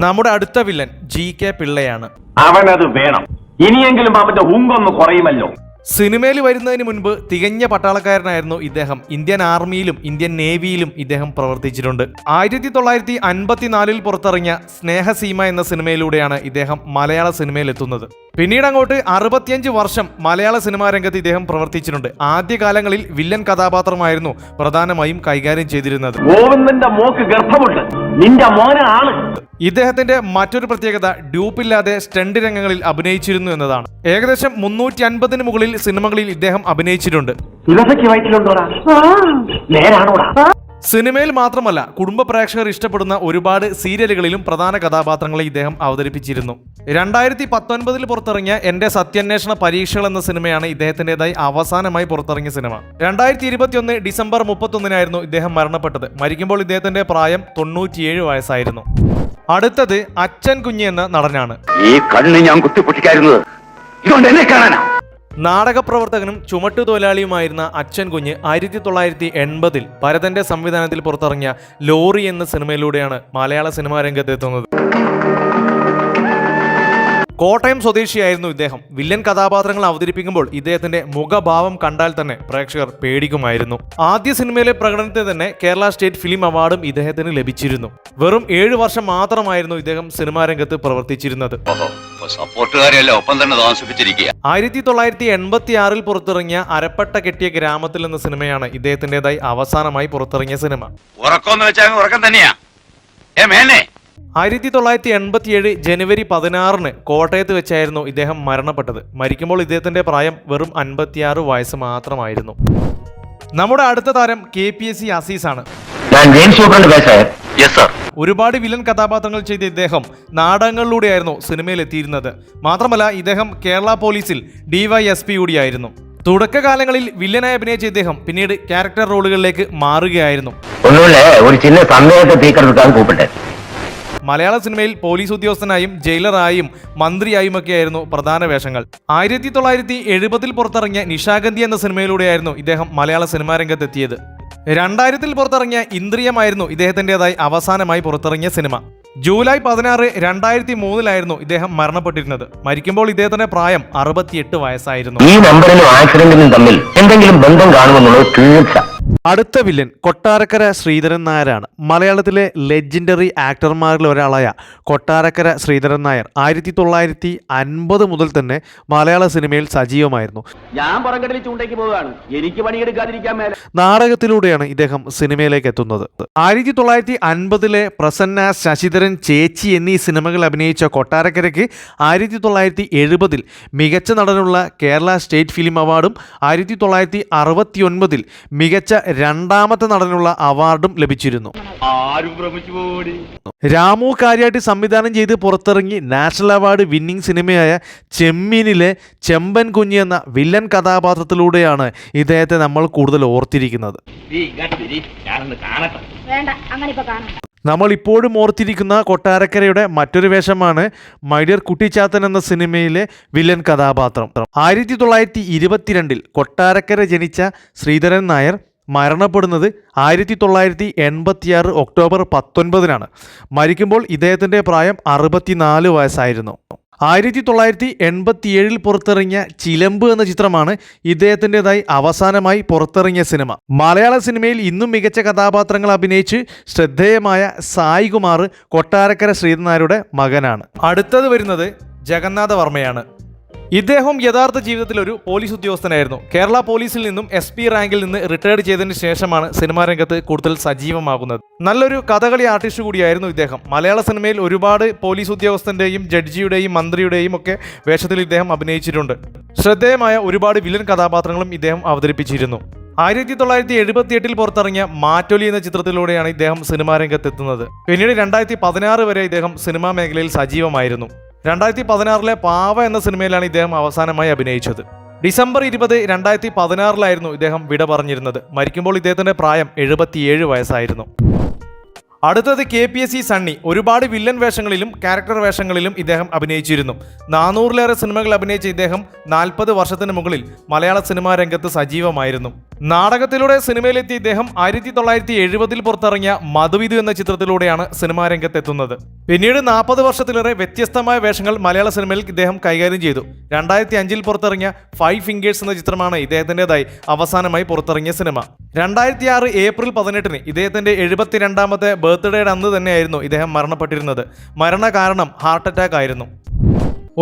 നമ്മുടെ അടുത്ത villain G K പിള്ളയാണ്. അവനത് വേണം. ഇനിയെങ്കിലും അവന്റെ ഹുങ്കൊന്ന് കുറയുമല്ലോ. സിനിമയിൽ വരുന്നതിന് മുൻപ് തികഞ്ഞ പട്ടാളക്കാരനായിരുന്നു ഇദ്ദേഹം. ഇന്ത്യൻ ആർമിയിലും ഇന്ത്യൻ നേവിയിലും ഇദ്ദേഹം പ്രവർത്തിച്ചിട്ടുണ്ട്. ആയിരത്തി തൊള്ളായിരത്തി അൻപത്തിനാലിൽ പുറത്തിറങ്ങിയ സ്നേഹസീമ എന്ന സിനിമയിലൂടെയാണ് ഇദ്ദേഹം മലയാള സിനിമയിൽ എത്തുന്നത് പിന്നീട് അങ്ങോട്ട് അറുപത്തിയഞ്ച് വർഷം മലയാള സിനിമാ രംഗത്ത് ഇദ്ദേഹം പ്രവർത്തിച്ചിട്ടുണ്ട്. ആദ്യകാലങ്ങളിൽ വില്ലൻ കഥാപാത്രമായിരുന്നു പ്രധാനമായും കൈകാര്യം ചെയ്തിരുന്നത്. ഗോവിന്ദന്റെ മോക്ക് ഗർഭമുണ്ട്. നിന്റെ മോന ആൾ ഇദ്ദേഹത്തിന്റെ മറ്റൊരു പ്രത്യേകത ഡ്യൂപ്പില്ലാതെ സ്റ്റണ്ട് രംഗങ്ങളിൽ അഭിനയിച്ചിരുന്നു എന്നതാണ്. ഏകദേശം മുന്നൂറ്റി അൻപതിന് മുകളിൽ സിനിമകളിൽ ഇദ്ദേഹം അഭിനയിച്ചിട്ടുണ്ട്. സിനിമയിൽ മാത്രമല്ല കുടുംബ പ്രേക്ഷകർ ഇഷ്ടപ്പെടുന്ന ഒരുപാട് സീരിയലുകളിലും പ്രധാന കഥാപാത്രങ്ങളെ ഇദ്ദേഹം അവതരിപ്പിച്ചിരുന്നു. രണ്ടായിരത്തി പത്തൊൻപതിൽ പുറത്തിറങ്ങിയ എന്റെ സത്യാന്വേഷണ പരീക്ഷകൾ എന്ന സിനിമയാണ് ഇദ്ദേഹത്തിന്റെതായി അവസാനമായി പുറത്തിറങ്ങിയ സിനിമ. രണ്ടായിരത്തി ഇരുപത്തിയൊന്ന് ഡിസംബർ മുപ്പത്തൊന്നിനായിരുന്നു ഇദ്ദേഹം മരണപ്പെട്ടത്. മരിക്കുമ്പോൾ ഇദ്ദേഹത്തിന്റെ പ്രായം തൊണ്ണൂറ്റിയേഴ് വയസ്സായിരുന്നു. അടുത്തത് അച്ഛൻ കുഞ്ഞ് എന്ന നടനാണ്. ഈ കണ്ണ് ഞാൻ കുത്തിപ്പൊട്ടിക്കായിരുന്നത് ഇതുകൊണ്ട് എന്നെ കാണാനാ? നാടകപ്രവർത്തകനും ചുമട്ടുതൊഴിലാളിയുമായിരുന്ന അച്ഛൻ കുഞ്ഞ് ആയിരത്തി തൊള്ളായിരത്തി എൺപതിൽ ഭരതന്റെ സംവിധാനത്തിൽ പുറത്തിറങ്ങിയ ലോറി എന്ന സിനിമയിലൂടെയാണ് മലയാള സിനിമാ രംഗത്ത് എത്തുന്നത് കോട്ടയം സ്വദേശിയായിരുന്നു ഇദ്ദേഹം. വില്ലൻ കഥാപാത്രങ്ങൾ അവതരിപ്പിക്കുമ്പോൾ ഇദ്ദേഹത്തിന്റെ മുഖഭാവം കണ്ടാൽ തന്നെ പ്രേക്ഷകർ പേടിക്കുമായിരുന്നു. ആദ്യ സിനിമയിലെ പ്രകടനത്തെ തന്നെ കേരള സ്റ്റേറ്റ് ഫിലിം അവാർഡും ഇദ്ദേഹത്തിന് ലഭിച്ചിരുന്നു. വെറും ഏഴു വർഷം മാത്രമായിരുന്നു ഇദ്ദേഹം സിനിമാ രംഗത്ത് പ്രവർത്തിച്ചിരുന്നത്. ആയിരത്തി തൊള്ളായിരത്തി എൺപത്തി ആറിൽ പുറത്തിറങ്ങിയ അരപ്പട്ട കെട്ടിയ ഗ്രാമത്തിൽ എന്ന സിനിമയാണ് ഇദ്ദേഹത്തിന്റേതായി അവസാനമായി പുറത്തിറങ്ങിയ സിനിമ. ഉറക്കം തന്നെയാ. ആയിരത്തി തൊള്ളായിരത്തി എൺപത്തിയേഴ് ജനുവരി പതിനാറിന് കോട്ടയത്ത് വെച്ചായിരുന്നു ഇദ്ദേഹം മരണപ്പെട്ടത്. മരിക്കുമ്പോൾ ഇദ്ദേഹത്തിന്റെ പ്രായം വെറും അൻപത്തിയാറ് വയസ്സ് മാത്രമായിരുന്നു. നമ്മുടെ അടുത്ത താരം കെ പി എസ് സി അസീസാണ്. ഒരുപാട് വില്ലൻ കഥാപാത്രങ്ങൾ ചെയ്ത ഇദ്ദേഹം നാടകങ്ങളിലൂടെയായിരുന്നു സിനിമയിൽ എത്തിയിരുന്നത്. മാത്രമല്ല ഇദ്ദേഹം കേരള പോലീസിൽ ഡിവൈഎസ്പി കൂടിയായിരുന്നു. തുടക്കകാലങ്ങളിൽ വില്ലനായി അഭിനയിച്ച ഇദ്ദേഹം പിന്നീട് ക്യാരക്ടർ റോളുകളിലേക്ക് മാറുകയായിരുന്നു. ഒന്നുമില്ല? ഒരു ചിന്ന സന്ദേഹത്തെ മലയാള സിനിമയിൽ പോലീസ് ഉദ്യോഗസ്ഥനായും ജയിലറായും മന്ത്രിയായും ഒക്കെയായിരുന്നു പ്രധാന വേഷങ്ങൾ. ആയിരത്തി തൊള്ളായിരത്തി എഴുപതിൽ പുറത്തിറങ്ങിയ നിഷാഗന്ധി എന്ന സിനിമയിലൂടെയായിരുന്നു ഇദ്ദേഹം മലയാള സിനിമാ രംഗത്തെത്തിയത്. രണ്ടായിരത്തിൽ പുറത്തിറങ്ങിയ ഇന്ദ്രിയമായിരുന്നു ഇദ്ദേഹത്തിന്റെതായി അവസാനമായി പുറത്തിറങ്ങിയ സിനിമ. ജൂലൈ പതിനാറ് രണ്ടായിരത്തി മൂന്നിലായിരുന്നു ഇദ്ദേഹം മരണപ്പെട്ടിരുന്നത്. മരിക്കുമ്പോൾ ഇദ്ദേഹത്തിന്റെ പ്രായം അറുപത്തിയെട്ട് വയസ്സായിരുന്നു. ഈ നമ്പറിലും ആക്സിഡന്റിനും തമ്മിൽ എന്തെങ്കിലും ബന്ധം കാണുമെന്നുള്ളത് തീർച്ച. അടുത്ത വില്ലൻ കൊട്ടാരക്കര ശ്രീധരൻ നായരാണ്. മലയാളത്തിലെ ലെജൻഡറി ആക്ടർമാരിൽ ഒരാളായ കൊട്ടാരക്കര ശ്രീധരൻ നായർ ആയിരത്തി തൊള്ളായിരത്തി അൻപത് മുതൽ തന്നെ മലയാള സിനിമയിൽ സജീവമായിരുന്നു. ഞാൻ പുറംകടലിൽ ചൂണ്ടയ്ക്ക് പോവുകയാണ്. എനിക്ക് പണിയെടുക്കാതിരിക്കാൻ മേലെ നാടകത്തിലൂടെയാണ് ഇദ്ദേഹം സിനിമയിലേക്ക് എത്തുന്നത്. ആയിരത്തി തൊള്ളായിരത്തി അൻപതിലെ പ്രസന്ന ശശിധരൻ ചേച്ചി എന്നീ സിനിമകൾ അഭിനയിച്ച കൊട്ടാരക്കരയ്ക്ക് ആയിരത്തി തൊള്ളായിരത്തി എഴുപതിൽ മികച്ച നടനുള്ള കേരള സ്റ്റേറ്റ് ഫിലിം അവാർഡും ആയിരത്തി തൊള്ളായിരത്തി അറുപത്തി ഒൻപതിൽ മികച്ച രണ്ടാമത്തെ നടനുള്ള അവാർഡും ലഭിച്ചിരുന്നു. ആരും ഭ്രമിച്ചു പോടി രാമു കാര്യാട്ടി സംവിധാനം ചെയ്ത് പുറത്തിറങ്ങി നാഷണൽ അവാർഡ് വിന്നിംഗ് സിനിമയായ ചെമ്മീനിലെ ചെമ്പൻ കുഞ്ഞ് എന്ന വില്ലൻ കഥാപാത്രത്തിലൂടെയാണ് ഇദ്ദേഹത്തെ നമ്മൾ കൂടുതൽ ഓർത്തിരിക്കുന്നത്. ഞാനൊന്ന് കാണട്ടെ. വേണ്ട അങ്ങനെ ഇപ്പൊ കാണാം. നമ്മൾ ഇപ്പോഴും ഓർത്തിരിക്കുന്ന കൊട്ടാരക്കരയുടെ മറ്റൊരു വേഷമാണ് മൈഡിയർ കുട്ടിച്ചാത്തൻ എന്ന സിനിമയിലെ വില്ലൻ കഥാപാത്രം. ആയിരത്തി തൊള്ളായിരത്തി ഇരുപത്തിരണ്ടിൽ കൊട്ടാരക്കര ജനിച്ച ശ്രീധരൻ നായർ മരണപ്പെടുന്നത് ആയിരത്തി തൊള്ളായിരത്തി എൺപത്തിയാറ് ഒക്ടോബർ പത്തൊൻപതിനാണ്. മരിക്കുമ്പോൾ ഇദ്ദേഹത്തിന്റെ പ്രായം അറുപത്തിനാല് വയസ്സായിരുന്നു. ആയിരത്തി തൊള്ളായിരത്തി എൺപത്തിയേഴിൽ പുറത്തിറങ്ങിയ ചിലമ്പ് എന്ന ചിത്രമാണ് ഇദ്ദേഹത്തിന്റെതായി അവസാനമായി പുറത്തിറങ്ങിയ സിനിമ. മലയാള സിനിമയിൽ ഇന്നും മികച്ച കഥാപാത്രങ്ങൾ അഭിനയിച്ച് ശ്രദ്ധേയമായ സായികുമാർ കൊട്ടാരക്കര ശ്രീധനാരുടെ മകനാണ്. അടുത്തത് വരുന്നത് ജഗന്നാഥ വർമ്മയാണ്. ഇദ്ദേഹം യഥാർത്ഥ ജീവിതത്തിൽ ഒരു പോലീസ് ഉദ്യോഗസ്ഥനായിരുന്നു. കേരള പോലീസിൽ നിന്നും എസ് പി റാങ്കിൽ നിന്ന് റിട്ടയർഡ് ചെയ്തതിന് ശേഷമാണ് സിനിമാ രംഗത്ത് കൂടുതൽ സജീവമാകുന്നത്. നല്ലൊരു കഥകളി ആർട്ടിസ്റ്റ് കൂടിയായിരുന്നു ഇദ്ദേഹം. മലയാള സിനിമയിൽ ഒരുപാട് പോലീസ് ഉദ്യോഗസ്ഥന്റെയും ജഡ്ജിയുടെയും മന്ത്രിയുടെയും ഒക്കെ വേഷത്തിൽ ഇദ്ദേഹം അഭിനയിച്ചിട്ടുണ്ട്. ശ്രദ്ധേയമായ ഒരുപാട് വില്ലൻ കഥാപാത്രങ്ങളും ഇദ്ദേഹം അവതരിപ്പിച്ചിരുന്നു. ആയിരത്തി തൊള്ളായിരത്തി എഴുപത്തി എട്ടിൽ പുറത്തിറങ്ങിയ മാറ്റൊലി എന്ന ചിത്രത്തിലൂടെയാണ് ഇദ്ദേഹം സിനിമാ രംഗത്തെത്തുന്നത്. പിന്നീട് രണ്ടായിരത്തി പതിനാറ് വരെ ഇദ്ദേഹം സിനിമാ മേഖലയിൽ സജീവമായിരുന്നു. രണ്ടായിരത്തി പതിനാറിലെ പാവ എന്ന സിനിമയിലാണ് ഇദ്ദേഹം അവസാനമായി അഭിനയിച്ചത്. ഡിസംബർ ഇരുപത് രണ്ടായിരത്തി പതിനാറിലായിരുന്നു ഇദ്ദേഹം വിട പറഞ്ഞിരുന്നത്. മരിക്കുമ്പോൾ ഇദ്ദേഹത്തിന്റെ പ്രായം എഴുപത്തിയേഴ് വയസ്സായിരുന്നു. അടുത്തത് K P S C Sunny ഒരുപാട് വില്ലൻ വേഷങ്ങളിലും ക്യാരക്ടർ വേഷങ്ങളിലും ഇദ്ദേഹം അഭിനയിച്ചിരുന്നു. നാനൂറിലേറെ സിനിമകൾ അഭിനയിച്ച ഇദ്ദേഹം നാൽപ്പത് വർഷത്തിന് മുകളിൽ മലയാള സിനിമാ രംഗത്ത് സജീവമായിരുന്നു. നാടകത്തിലൂടെ സിനിമയിലെത്തിയ ഇദ്ദേഹം ആയിരത്തി തൊള്ളായിരത്തി എഴുപതിൽ പുറത്തിറങ്ങിയ മധുവിധു എന്ന ചിത്രത്തിലൂടെയാണ് സിനിമാ രംഗത്തെത്തുന്നത്. പിന്നീട് നാൽപ്പത് വർഷത്തിലേറെ വ്യത്യസ്തമായ വേഷങ്ങൾ മലയാള സിനിമയിൽ ഇദ്ദേഹം കൈകാര്യം ചെയ്തു. രണ്ടായിരത്തി അഞ്ചിൽ പുറത്തിറങ്ങിയ ഫൈവ് ഫിംഗേഴ്സ് എന്ന ചിത്രമാണ് ഇദ്ദേഹത്തിന്റെതായി അവസാനമായി പുറത്തിറങ്ങിയ സിനിമ. രണ്ടായിരത്തി ആറ് ഏപ്രിൽ പതിനെട്ടിന് ഇദ്ദേഹത്തിന്റെ എഴുപത്തിരണ്ടാമത്തെ ബർത്ത്ഡേയുടെ അന്ന് തന്നെയായിരുന്നു ഇദ്ദേഹം മരണപ്പെട്ടിരുന്നത്. മരണകാരണം ഹാർട്ട് അറ്റാക്ക് ആയിരുന്നു.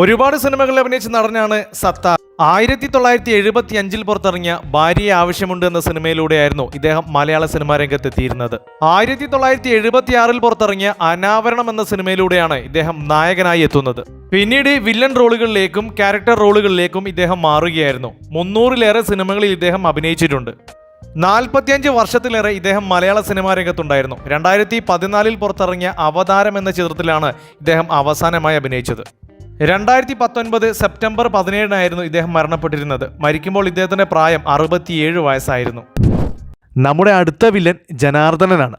ഒരുപാട് സിനിമകളിൽ അഭിനയിച്ച നടനാണ് സത്താർ ആയിരത്തി തൊള്ളായിരത്തി എഴുപത്തി അഞ്ചിൽ പുറത്തിറങ്ങിയ ഭാര്യയെ ആവശ്യമുണ്ട് എന്ന സിനിമയിലൂടെയായിരുന്നു ഇദ്ദേഹം മലയാള സിനിമാ രംഗത്തെത്തിയിരുന്നത്. ആയിരത്തി തൊള്ളായിരത്തി എഴുപത്തി ആറിൽ പുറത്തിറങ്ങിയ അനാവരണം എന്ന സിനിമയിലൂടെയാണ് ഇദ്ദേഹം നായകനായി എത്തുന്നത്. പിന്നീട് വില്ലൻ റോളുകളിലേക്കും ക്യാരക്ടർ റോളുകളിലേക്കും ഇദ്ദേഹം മാറുകയായിരുന്നു. മുന്നൂറിലേറെ സിനിമകളിൽ ഇദ്ദേഹം അഭിനയിച്ചിട്ടുണ്ട്. നാൽപ്പത്തിയഞ്ച് വർഷത്തിലേറെ ഇദ്ദേഹം മലയാള സിനിമാ രംഗത്തുണ്ടായിരുന്നു. രണ്ടായിരത്തി പതിനാലിൽ പുറത്തിറങ്ങിയ അവതാരം എന്ന ചിത്രത്തിലാണ് ഇദ്ദേഹം അവസാനമായി അഭിനയിച്ചത്. രണ്ടായിരത്തി പത്തൊൻപത് സെപ്റ്റംബർ പതിനേഴിനായിരുന്നു ഇദ്ദേഹം മരണപ്പെട്ടിരുന്നത്. മരിക്കുമ്പോൾ ഇദ്ദേഹത്തിന്റെ പ്രായം അറുപത്തിയേഴ് വയസ്സായിരുന്നു. നമ്മുടെ അടുത്ത വില്ലൻ ജനാർദ്ദനനാണ്.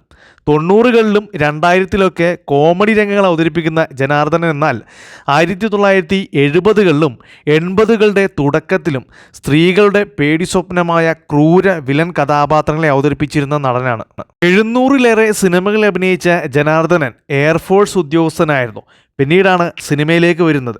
തൊണ്ണൂറുകളിലും രണ്ടായിരത്തിലൊക്കെ കോമഡി രംഗങ്ങൾ അവതരിപ്പിക്കുന്ന ജനാർദ്ദനൻ എന്നാൽ ആയിരത്തി തൊള്ളായിരത്തി എഴുപതുകളിലും എൺപതുകളുടെ തുടക്കത്തിലും സ്ത്രീകളുടെ പേടി സ്വപ്നമായ ക്രൂര വിലൻ കഥാപാത്രങ്ങളെ അവതരിപ്പിച്ചിരുന്ന നടനാണ്. എഴുന്നൂറിലേറെ സിനിമകളിൽ അഭിനയിച്ച ജനാർദ്ദനൻ എയർഫോഴ്സ് ഉദ്യോഗസ്ഥനായിരുന്നു. പിന്നീടാണ് സിനിമയിലേക്ക് വരുന്നത്.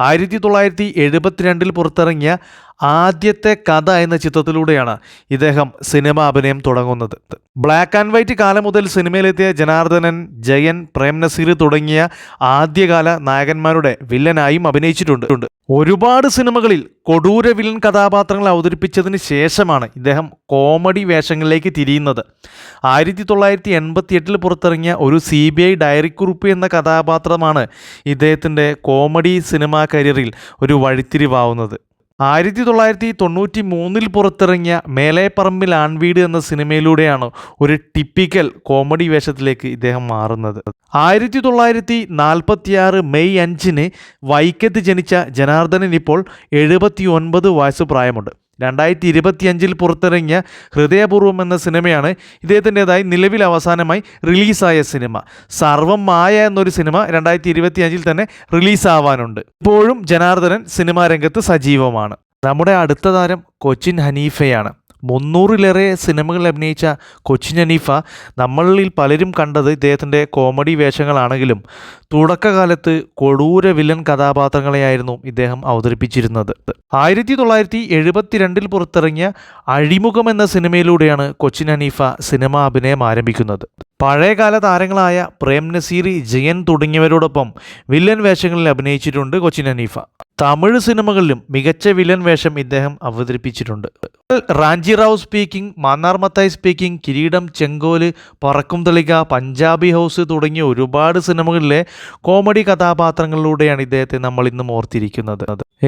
ആയിരത്തി തൊള്ളായിരത്തി എഴുപത്തിരണ്ടിൽ പുറത്തിറങ്ങിയ ആദ്യത്തെ കഥ എന്ന ചിത്രത്തിലൂടെയാണ് ഇദ്ദേഹം സിനിമ അഭിനയം തുടങ്ങുന്നത്. ബ്ലാക്ക് ആൻഡ് വൈറ്റ് കാലം മുതൽ സിനിമയിലെത്തിയ ജനാർദ്ദനൻ ജയൻ പ്രേംനസീർ തുടങ്ങിയ ആദ്യകാല നായകന്മാരുടെ വില്ലനായും അഭിനയിച്ചിട്ടുണ്ട്. ഒരുപാട് സിനിമകളിൽ കൊടൂര വില്ലൻ കഥാപാത്രങ്ങൾ അവതരിപ്പിച്ചതിന് ശേഷമാണ് ഇദ്ദേഹം കോമഡി വേഷങ്ങളിലേക്ക് തിരിയുന്നത്. ആയിരത്തി തൊള്ളായിരത്തി എൺപത്തി എട്ടിൽ പുറത്തിറങ്ങിയ ഒരു സി ബി ഐ ഡയറിക്കുറിപ്പ് എന്ന കഥാപാത്രമാണ് ഇദ്ദേഹത്തിന്റെ കോമഡി സിനിമാ കരിയറിൽ ഒരു വഴിത്തിരിവാവുന്നത്. ആയിരത്തി തൊള്ളായിരത്തി തൊണ്ണൂറ്റി മൂന്നിൽ പുറത്തിറങ്ങിയ മേലേപ്പറമ്പിൽ ആൺവീട് എന്ന സിനിമയിലൂടെയാണ് ഒരു ടിപ്പിക്കൽ കോമഡി വേഷത്തിലേക്ക് ഇദ്ദേഹം മാറുന്നത്. ആയിരത്തി തൊള്ളായിരത്തി നാൽപ്പത്തിയാറ് മെയ് അഞ്ചിന് വൈക്കത്ത് ജനിച്ച ജനാർദ്ദനൻ ഇപ്പോൾ എഴുപത്തി ഒൻപത് വയസ്സ് പ്രായമുണ്ട്. രണ്ടായിരത്തി ഇരുപത്തിയഞ്ചിൽ പുറത്തിറങ്ങിയ ഹൃദയപൂർവം എന്ന സിനിമയാണ് ഇദ്ദേഹത്തിന്റെതായി നിലവിൽ അവസാനമായി റിലീസായ സിനിമ. സർവം മായ എന്നൊരു സിനിമ രണ്ടായിരത്തി ഇരുപത്തിയഞ്ചിൽ തന്നെ റിലീസാവാനുണ്ട്. ഇപ്പോഴും ജനാർദ്ദനൻ സിനിമാ രംഗത്ത് സജീവമാണ്. നമ്മുടെ അടുത്ത താരം കൊച്ചിൻ ഹനീഫയാണ്. മുന്നൂറിലേറെ സിനിമകളിൽ അഭിനയിച്ച കൊച്ചിൻ ഹനീഫ നമ്മളിൽ പലരും കണ്ടത് ഇദ്ദേഹത്തിന്റെ കോമഡി വേഷങ്ങളാണെങ്കിലും തുടക്കകാലത്ത് കൊടൂര വില്ലൻ കഥാപാത്രങ്ങളെയായിരുന്നു ഇദ്ദേഹം അവതരിപ്പിച്ചിരുന്നത്. ആയിരത്തി തൊള്ളായിരത്തി എഴുപത്തിരണ്ടിൽ പുറത്തിറങ്ങിയ അഴിമുഖം എന്ന സിനിമയിലൂടെയാണ് കൊച്ചിൻ ഹനീഫ സിനിമ അഭിനയം ആരംഭിക്കുന്നത്. പഴയകാല താരങ്ങളായ പ്രേം നസീറി ജയൻ തുടങ്ങിയവരോടൊപ്പം വില്ലൻ വേഷങ്ങളിൽ അഭിനയിച്ചിട്ടുണ്ട് കൊച്ചിൻ ഹനീഫ തമിഴ് സിനിമകളിലും മികച്ച വില്ലൻ വേഷം ഇദ്ദേഹം അവതരിപ്പിച്ചിട്ടുണ്ട്. റാഞ്ചി റാവു സ്പീക്കിംഗ് മാന്നാർ മത്തായി സ്പീക്കിംഗ് കിരീടം ചെങ്കോൽ പറക്കും തളിക പഞ്ചാബി ഹൗസ് തുടങ്ങിയ ഒരുപാട് സിനിമകളിലെ കോമഡി കഥാപാത്രങ്ങളിലൂടെയാണ് ഇദ്ദേഹത്തെ നമ്മൾ ഇന്നും ഓർത്തിരിക്കുന്നത്.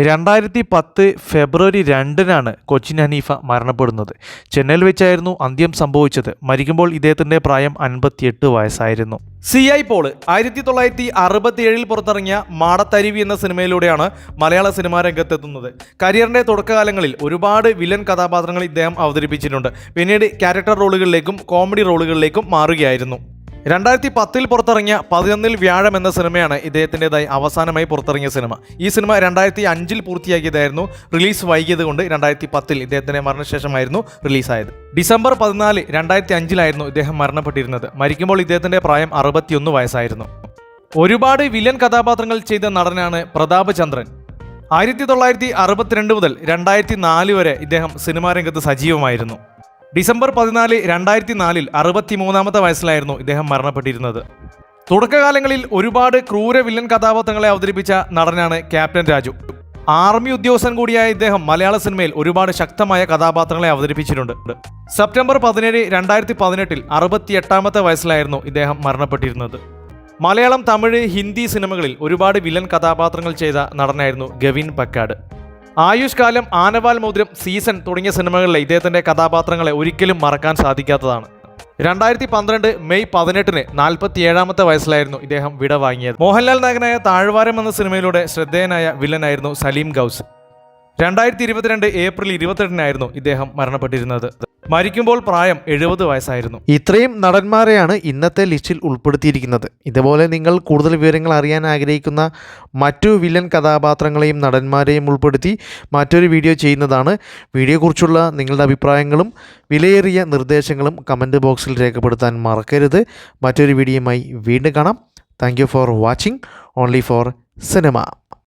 രണ്ടായിരത്തി പത്ത് ഫെബ്രുവരി രണ്ടിനാണ് കൊച്ചിൻ ഹനീഫ മരണപ്പെടുന്നത്. ചെന്നൈയിൽ വെച്ചായിരുന്നു അന്ത്യം സംഭവിച്ചത്. മരിക്കുമ്പോൾ ഇദ്ദേഹത്തിന്റെ പ്രായം അൻപത്തിയെട്ട് വയസ്സായിരുന്നു. സി ഐ പോൾ ആയിരത്തി തൊള്ളായിരത്തി അറുപത്തി ഏഴിൽ പുറത്തിറങ്ങിയ മാടത്തരുവി എന്ന സിനിമയിലൂടെയാണ് മലയാള സിനിമാ രംഗത്തെത്തുന്നത്. കരിയറിന്റെ തുടക്കകാലങ്ങളിൽ ഒരുപാട് വില്ലൻ കഥാപാത്രങ്ങൾ ഇദ്ദേഹം അവതരിപ്പിച്ചിട്ടുണ്ട്. പിന്നീട് ക്യാരക്ടർ റോളുകളിലേക്കും കോമഡി റോളുകളിലേക്കും മാറുകയായിരുന്നു. രണ്ടായിരത്തി പത്തിൽ പുറത്തിറങ്ങിയ പതിനൊന്നിൽ വ്യാഴം എന്ന സിനിമയാണ് ഇദ്ദേഹത്തിന്റെതായി അവസാനമായി പുറത്തിറങ്ങിയ സിനിമ. ഈ സിനിമ രണ്ടായിരത്തി അഞ്ചിൽ പൂർത്തിയാക്കിയതായിരുന്നു. റിലീസ് വൈകിയത് കൊണ്ട് രണ്ടായിരത്തി പത്തിൽ ഇദ്ദേഹത്തിന്റെ മരണശേഷമായിരുന്നു റിലീസായത്. ഡിസംബർ പതിനാല് രണ്ടായിരത്തി അഞ്ചിലായിരുന്നു ഇദ്ദേഹം മരണപ്പെട്ടിരുന്നത്. മരിക്കുമ്പോൾ ഇദ്ദേഹത്തിന്റെ പ്രായം അറുപത്തിയൊന്ന് വയസ്സായിരുന്നു. ഒരുപാട് വില്ലൻ കഥാപാത്രങ്ങൾ ചെയ്ത നടനാണ് പ്രതാപ് ചന്ദ്രൻ. ആയിരത്തി തൊള്ളായിരത്തി അറുപത്തിരണ്ട് മുതൽ രണ്ടായിരത്തി നാല് വരെ ഇദ്ദേഹം സിനിമാ രംഗത്ത് സജീവമായിരുന്നു. ഡിസംബർ പതിനാല് രണ്ടായിരത്തി നാലിൽ അറുപത്തി മൂന്നാമത്തെ വയസ്സിലായിരുന്നു ഇദ്ദേഹം മരണപ്പെട്ടിരുന്നത്. തുടക്കകാലങ്ങളിൽ ഒരുപാട് ക്രൂര വില്ലൻ കഥാപാത്രങ്ങളെ അവതരിപ്പിച്ച നടനാണ് ക്യാപ്റ്റൻ രാജു. ആർമി ഉദ്യോഗസ്ഥൻ കൂടിയായ ഇദ്ദേഹം മലയാള സിനിമയിൽ ഒരുപാട് ശക്തമായ കഥാപാത്രങ്ങളെ അവതരിപ്പിച്ചിട്ടുണ്ട്. സെപ്റ്റംബർ പതിനേഴ് രണ്ടായിരത്തി പതിനെട്ടിൽ അറുപത്തിയെട്ടാമത്തെ വയസ്സിലായിരുന്നു ഇദ്ദേഹം മരണപ്പെട്ടിരുന്നത്. മലയാളം തമിഴ് ഹിന്ദി സിനിമകളിൽ ഒരുപാട് വില്ലൻ കഥാപാത്രങ്ങൾ ചെയ്ത നടനായിരുന്നു ഗവിൻ പക്കാട്. ആയുഷ് കാലം ആനവാൽ മോതിരം സീസൺ തുടങ്ങിയ സിനിമകളിലെ ഇദ്ദേഹത്തിന്റെ കഥാപാത്രങ്ങളെ ഒരിക്കലും മറക്കാൻ സാധിക്കാത്തതാണ്. രണ്ടായിരത്തി പന്ത്രണ്ട് മെയ് പതിനെട്ടിന് നാൽപ്പത്തി ഏഴാമത്തെ വയസ്സിലായിരുന്നു ഇദ്ദേഹം വിട വാങ്ങിയത്. മോഹൻലാൽ നായകനായ താഴ്വാരം എന്ന സിനിമയിലൂടെ ശ്രദ്ധേയനായ വില്ലനായിരുന്നു സലീം ഗൗസ്. രണ്ടായിരത്തി ഇരുപത്തിരണ്ട് ഏപ്രിൽ ഇരുപത്തെട്ടിനായിരുന്നു ഇദ്ദേഹം മരണപ്പെട്ടിരുന്നത്. മരിക്കുമ്പോൾ പ്രായം എഴുപത് വയസ്സായിരുന്നു. ഇത്രയും നടന്മാരെയാണ് ഇന്നത്തെ ലിസ്റ്റിൽ ഉൾപ്പെടുത്തിയിരിക്കുന്നത്. ഇതുപോലെ നിങ്ങൾ കൂടുതൽ വിവരങ്ങൾ അറിയാൻ ആഗ്രഹിക്കുന്ന മറ്റു വില്ലൻ കഥാപാത്രങ്ങളെയും നടന്മാരെയും ഉൾപ്പെടുത്തി മറ്റൊരു വീഡിയോ ചെയ്യുന്നതാണ്. വീഡിയോക്കുറിച്ചുള്ള നിങ്ങളുടെ അഭിപ്രായങ്ങളും വിലയേറിയ നിർദ്ദേശങ്ങളും കമന്റ് ബോക്സിൽ രേഖപ്പെടുത്താൻ മറക്കരുത്. മറ്റൊരു വീഡിയോയുമായി വീണ്ടും കാണാം. Thank for watching only for cinema